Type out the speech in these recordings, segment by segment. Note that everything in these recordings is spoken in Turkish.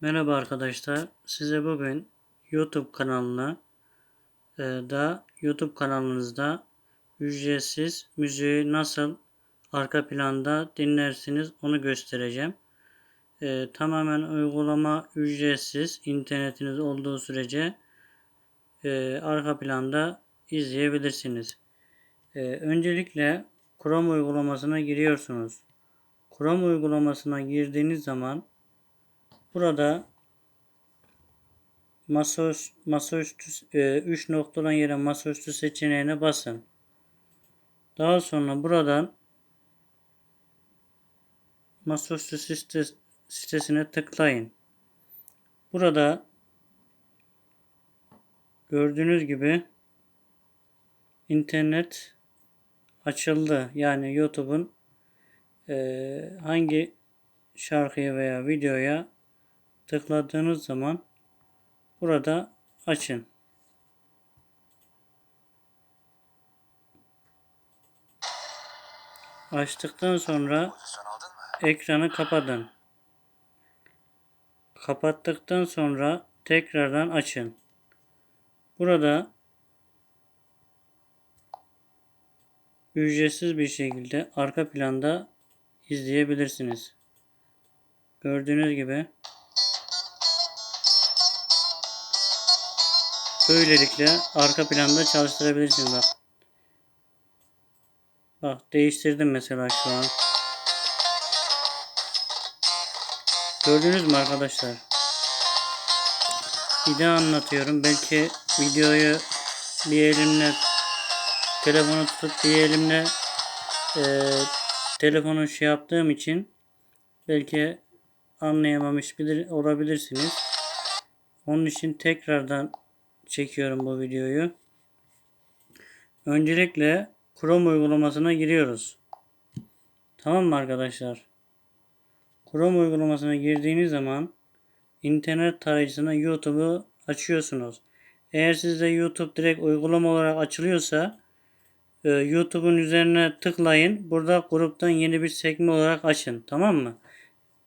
Merhaba arkadaşlar. Size bugün YouTube kanalına e, da YouTube kanalınızda ücretsiz müziği nasıl arka planda dinlersiniz onu göstereceğim. E, tamamen uygulama ücretsiz. internetiniz olduğu sürece e, arka planda izleyebilirsiniz. E, öncelikle Chrome uygulamasına giriyorsunuz. Chrome uygulamasına girdiğiniz zaman Burada masaüstü, masaüstü e, 3 noktadan yere masaüstü seçeneğine basın. Daha sonra buradan masaüstü site, sitesine tıklayın. Burada gördüğünüz gibi internet açıldı. Yani YouTube'un e, hangi şarkıya veya videoya tıkladığınız zaman burada açın. Açtıktan sonra ekranı kapatın. Kapattıktan sonra tekrardan açın. Burada ücretsiz bir şekilde arka planda izleyebilirsiniz. Gördüğünüz gibi Böylelikle arka planda çalıştırabilirsiniz bak. Bak değiştirdim mesela şu an. Gördünüz mü arkadaşlar? Bir daha anlatıyorum. Belki videoyu bir elimle telefonu tutup bir elimle e, telefonu şey yaptığım için belki anlayamamış bilir, olabilirsiniz. Onun için tekrardan çekiyorum bu videoyu. Öncelikle Chrome uygulamasına giriyoruz. Tamam mı arkadaşlar? Chrome uygulamasına girdiğiniz zaman internet tarayıcısına YouTube'u açıyorsunuz. Eğer sizde YouTube direkt uygulama olarak açılıyorsa e, YouTube'un üzerine tıklayın. Burada gruptan yeni bir sekme olarak açın. Tamam mı?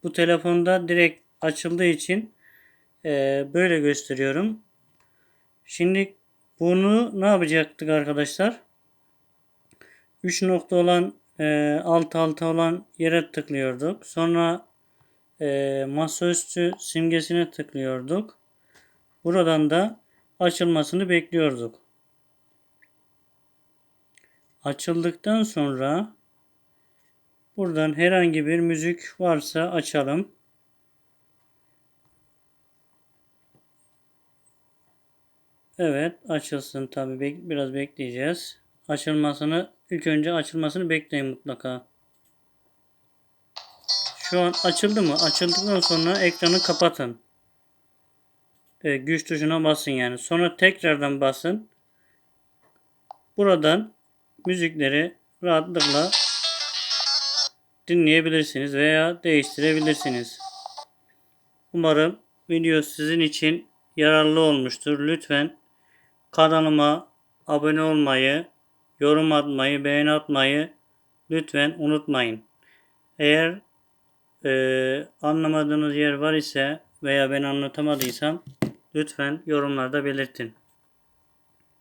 Bu telefonda direkt açıldığı için e, böyle gösteriyorum. Şimdi bunu ne yapacaktık arkadaşlar? 3 nokta olan e, alt alta olan yere tıklıyorduk. Sonra e, masaüstü simgesine tıklıyorduk. Buradan da açılmasını bekliyorduk. Açıldıktan sonra buradan herhangi bir müzik varsa açalım. Evet açılsın tabi Bek biraz bekleyeceğiz. Açılmasını ilk önce açılmasını bekleyin mutlaka. Şu an açıldı mı? Açıldıktan sonra ekranı kapatın. Evet, güç tuşuna basın yani. Sonra tekrardan basın. Buradan müzikleri rahatlıkla dinleyebilirsiniz veya değiştirebilirsiniz. Umarım video sizin için yararlı olmuştur. Lütfen Kanalıma abone olmayı, yorum atmayı, beğeni atmayı lütfen unutmayın. Eğer e, anlamadığınız yer var ise veya ben anlatamadıysam lütfen yorumlarda belirtin.